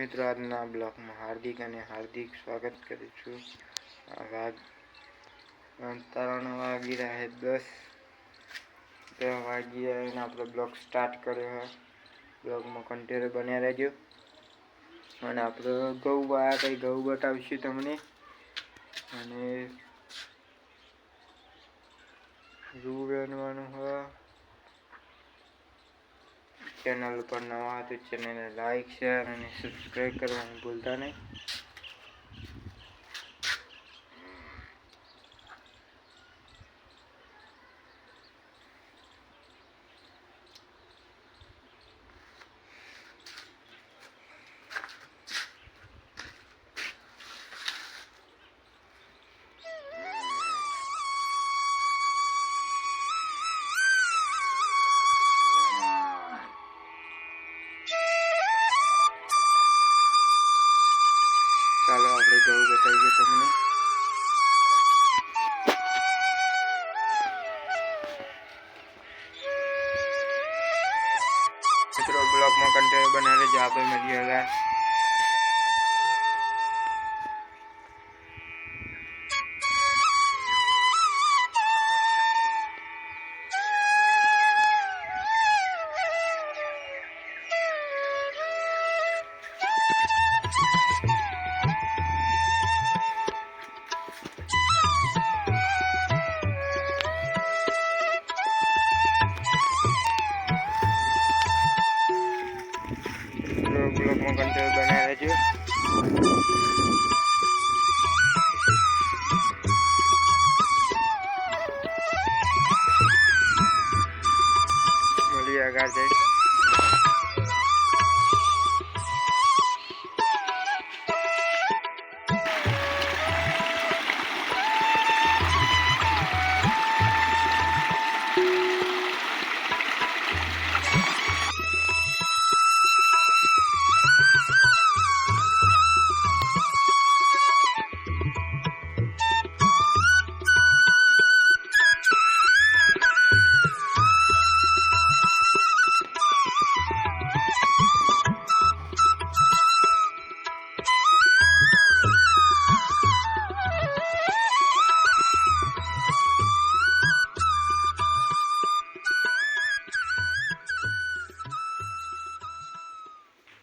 મિત્રો આજના બ્લોગમાં હાર્દિક અને હાર્દિક સ્વાગત કરું છું વાગ ત્રણ વાગી રહ્યા દસ ત્રણ વાગી એને આપણો બ્લોગ સ્ટાર્ટ કર્યો છે બ્લોગમાં કન્ટિન્યુ બન્યા રહેજો અને આપણે ઘઉં આ કંઈ ઘઉં બતાવીશું તમને અને રૂ બનવાનું હોય ચેનલ ઉપર નવા તો ચેનલને લાઈક શેર અને સબસ્ક્રાઈબ કરવાનું ભૂલતા નહીં. ચાલો આપણે જવું બતાવીએ તમને. મિત્રો બ્લોગમાં કન્ટિન્યુ બનાવી લેજો આપણે મળી હવે. મિત્રો બ્લોગમાં બનાવે છે. મળીએ આગળ જઈ